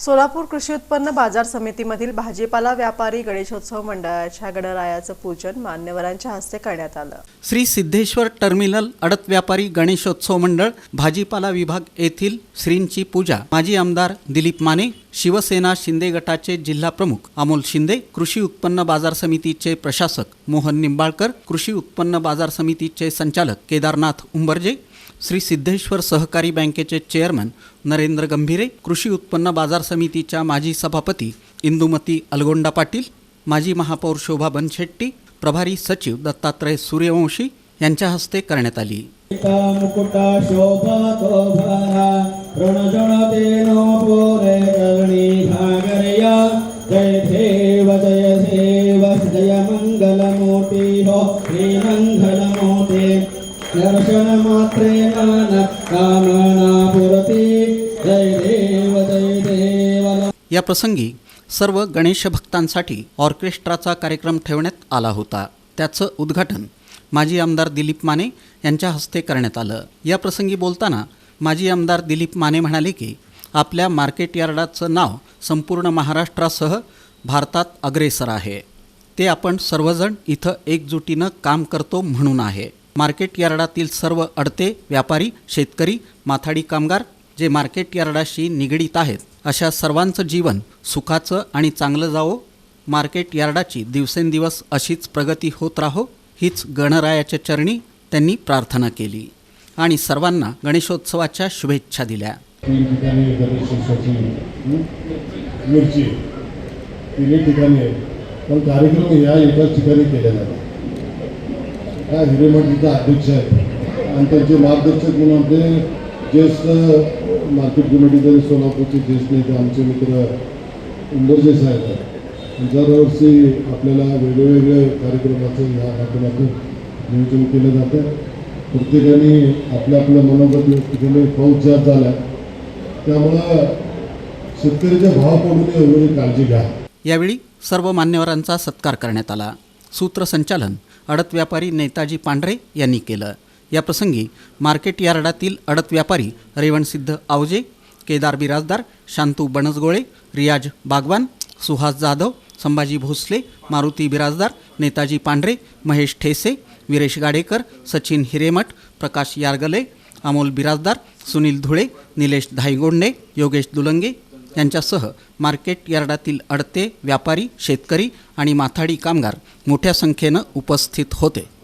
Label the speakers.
Speaker 1: सोलापूर कृषी उत्पन्न बाजार समितीमधील भाजीपाला व्यापारी गणेशोत्सव मंडळाच्या गणरायाचं पूजन मान्यवरांच्या हस्ते करण्यात आलं.
Speaker 2: श्री सिद्धेश्वर टर्मिनल अडत व्यापारी गणेशोत्सव मंडळ भाजीपाला विभाग येथील श्रींची पूजा. माजी आमदार दिलीप माने शिवसेना शिंदे गटाचे जिल्हा प्रमुख अमोल शिंदे कृषी उत्पन्न बाजार समितीचे प्रशासक मोहन निंबाळकर कृषी उत्पन्न बाजार समितीचे संचालक केदारनाथ उंबरजे श्री सिद्धेश्वर सहकारी बँकेचे चेअरमन नरेंद्र गंभीरे कृषी उत्पन्न बाजार समितीच्या माजी सभापती इंदुमती अलगोंडा पाटील माजी महापौर शोभा बनशेट्टी प्रभारी सचिव दत्तात्रय सूर्यवंशी यांच्या हस्ते करण्यात आली.
Speaker 3: जय देव जय कामना पुरती जय देव जय देव
Speaker 2: या प्रसंगी सर्व गणेश भक्तांसाठी ऑर्केस्ट्राचा कार्यक्रम ठेवण्यात आला होता. त्याचं उद्घाटन माजी आमदार दिलीप माने यांच्या हस्ते करण्यात आलं. या प्रसंगी बोलताना माजी आमदार दिलीप माने म्हणाले की आपल्या मार्केट यार्डाचं नाव संपूर्ण महाराष्ट्रासह भारतात अग्रेसर आहे. ते आपण सर्वजण इथं एकजुटीनं काम करतो म्हणून आहे. मार्केट यार्डातील सर्व अडते व्यापारी शेतकरी माथाडी कामगार जे मार्केट यार्डाशी निगडीत आहेत. अशा सर्वांचं जीवन सुखाचं आणि चांगलं जावो. मार्केट यार्डाची दिवसेंदिवस अशीच प्रगती होत राहो हीच गणरायाच्या चरणी त्यांनी प्रार्थना केली. आणि सर्वांना गणेशोत्सवाच्या शुभेच्छा दिल्या
Speaker 4: तीन ठिकाणी गणेशोत्सवाची हं, मिरची तिन्ही ठिकाणी आहे पण कार्यक्रम या एकाच ठिकाणी केले जातात हा हिरेमठ अध्यक्ष आहेत आणि त्यांचे मार्गदर्शक म्हणून आमचे ज्येष्ठ मार्केट कमिटीचे सोलापूरचे ज्येष्ठ नेते आमचे मित्र इंदरजे साहेब आहेत. दरवर्षी आपल्याला वेगवेगळे कार्यक्रमाचं या माध्यमातून नियोजन केलं जातं. प्रत्येकाने आपल्या आपल्या मनोगत ठिकाणी केलं झाला त्यामुळं शेतकऱ्याच्या भाव पडू नये एवढी काळजी घ्या.
Speaker 2: यावेळी सर्व मान्यवरांचा सत्कार करण्यात आला. सूत्रसंचालन अडत व्यापारी नेताजी पांढरे यांनी केलं. याप्रसंगी मार्केट यार्डातील अडत व्यापारी रेवणसिद्ध आवजे केदार बिराजदार शांतू बनसगोळे रियाज बागवान सुहास जाधव संभाजी भोसले मारुती बिराजदार नेताजी पांढरे महेश ठेसे विरेश गाडेकर सचिन हिरेमठ प्रकाश यारगले अमोल बिराजदार सुनील धुळे निलेश धाईगोंडे योगेश दुलंगे यांच्यासह मार्केट यार्डातील अडते व्यापारी शेतकरी आणि माथाडी कामगार मोठ्या संख्येनं उपस्थित होते.